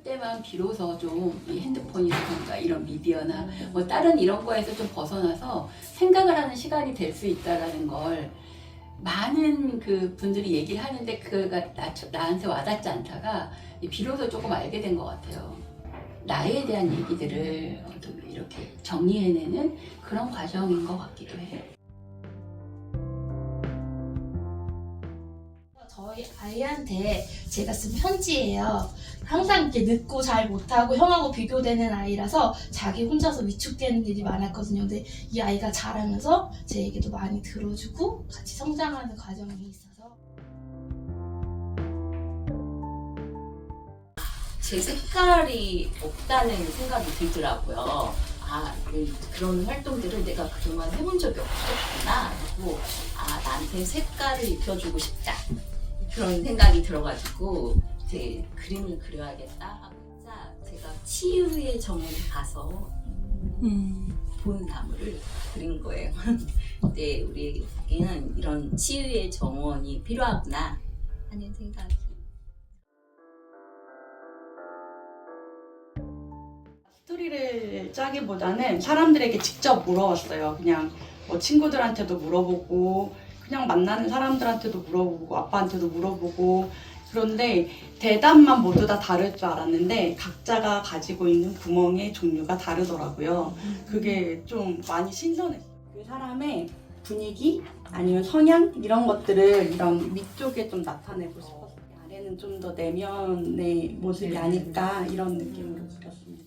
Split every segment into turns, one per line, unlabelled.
그럴 때만 비로소 좀 이 핸드폰이라든가 이런 미디어나 뭐 다른 이런 거에서 좀 벗어나서 생각을 하는 시간이 될 수 있다라는 걸 많은 그 분들이 얘기를 하는데 그가 나, 나한테 와닿지 않다가 비로소 조금 알게 된 것 같아요. 나에 대한 얘기들을 이렇게 정리해내는 그런 과정인 것 같기도 해요.
아이한테 제가 쓴 편지예요. 항상 이렇게 늦고 잘 못하고 형하고 비교되는 아이라서 자기 혼자서 위축되는 일이 많았거든요. 근데 이 아이가 자라면서 제 얘기도 많이 들어주고 같이 성장하는 과정이 있어서
제 색깔이 없다는 생각이 들더라고요. 아, 그- 그런 활동들을 내가 그동안 해본 적이 없었구나. 그리고, 아, 나한테 색깔을 입혀주고 싶다. 그런 생각이 들어가지고, 제 그림을 그려야겠다. 하고자 제가 치유의 정원에 가서 본 나무를 그린 거예요. 근데 우리에게는 이런 치유의 정원이 필요하구나 하는 생각이
스토리를 짜기보다는 사람들에게 직접 물어봤어요. 그냥 뭐 친구들한테도 물어보고 그냥 만나는 사람들한테도 물어보고 아빠한테도 물어보고 그런데 대답만 모두 다 다를 줄 알았는데 각자가 가지고 있는 구멍의 종류가 다르더라고요. 그게 좀 많이 신선했어요. 그 사람의 분위기 아니면 성향 이런 것들을 이런 위쪽에 좀 나타내고 싶었어요. 아래는 좀 더 내면의 모습이 아닐까 이런 느낌으로 그렸습니다.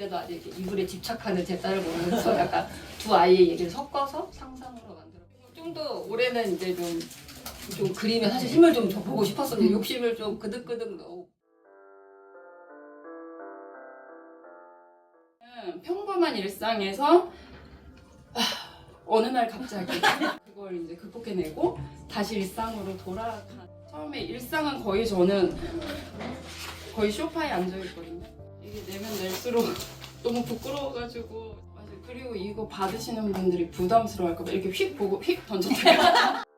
10살인데도 아직 이렇게 이불에 집착하는 제 딸을 보면서 약간 두 아이의 얘기를 섞어서 상상으로 만들어. 좀 더 올해는 이제 좀, 좀 그림에 사실 힘을 좀 줘보고 싶었었는데 욕심을 좀 그득그득 넣고. 음, 평범한 일상에서 아, 어느 날 갑자기 그걸 이제 극복해내고 다시 일상으로 돌아가. 처음에 일상은 거의 저는 거의 소파에 앉아 있거든요. 이게 내면 낼수록 너무 부끄러워가지고 맞아요. 그리고 이거 받으시는 분들이 부담스러워할까봐 이렇게 휙 보고 휙 던져드려요.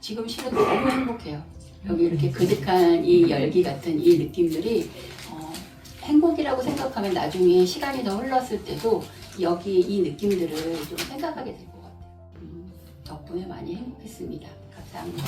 지금 실은 너무 행복해요. 여기 이렇게 그득한 이 열기 같은 이 느낌들이 어, 행복이라고 생각하면 나중에 시간이 더 흘렀을 때도 여기 이 느낌들을 좀 생각하게 될 것 같아요. 음, 덕분에 많이 행복했습니다. 감사합니다.